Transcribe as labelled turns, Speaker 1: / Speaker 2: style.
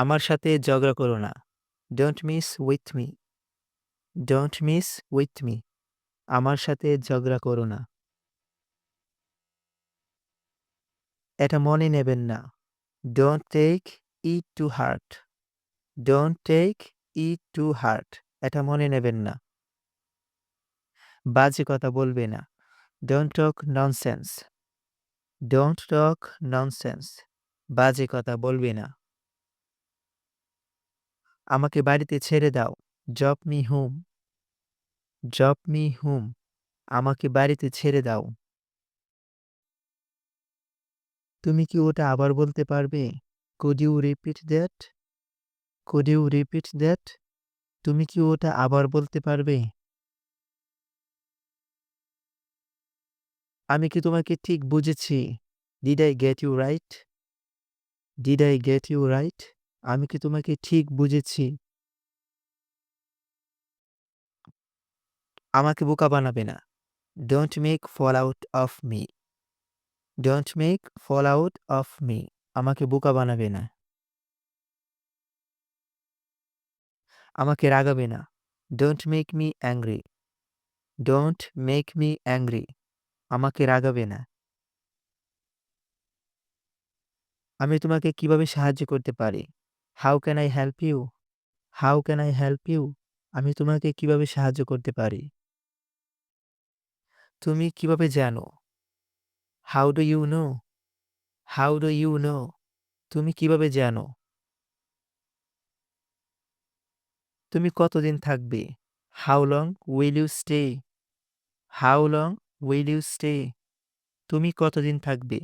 Speaker 1: আমার সাথে ঝগড়া করো না। Don't miss with me. Don't miss with me. আমার সাথে ঝগড়া করো না। এটা মনে নেবেন না। Don't take it to heart. Don't take it to heart. এটা মনে নেবেন না। বাজে কথা বলবে না। Don't talk nonsense. Don't talk nonsense. বাজে কথা বলবে না। আমাকে বাড়িতে ছেড়ে দাও। Drop me home. Drop me home. আমাকে বাড়িতে ছেড়ে দাও। তুমি কি ওটা আবার বলতে পারবে? Could you repeat that? Could you repeat that? তুমি কি ওটা আবার বলতে পারবে? আমি কি তোমাকে ঠিক বুঝেছি? Did I get you right? Did I get you right? আমি কি তোমাকে ঠিক বুঝেছি? আমাকে বোকা বানাবে না। Don't make fool out of me. Don't make fool out of me. আমাকে বোকা বানাবে না। আমাকে রাগাবে না। Don't make me angry. Don't make me angry. আমাকে রাগাবে না। আমি তোমাকে কীভাবে সাহায্য করতে পারি? How can I help you? How can I help you? আমি তোমাকে কীভাবে সাহায্য করতে পারি? তুমি কীভাবে জানো? How do you know? How do you know? তুমি কীভাবে জানো? তুমি কতদিন থাকবে? How long will you stay? How long will you stay? তুমি কতদিন থাকবে?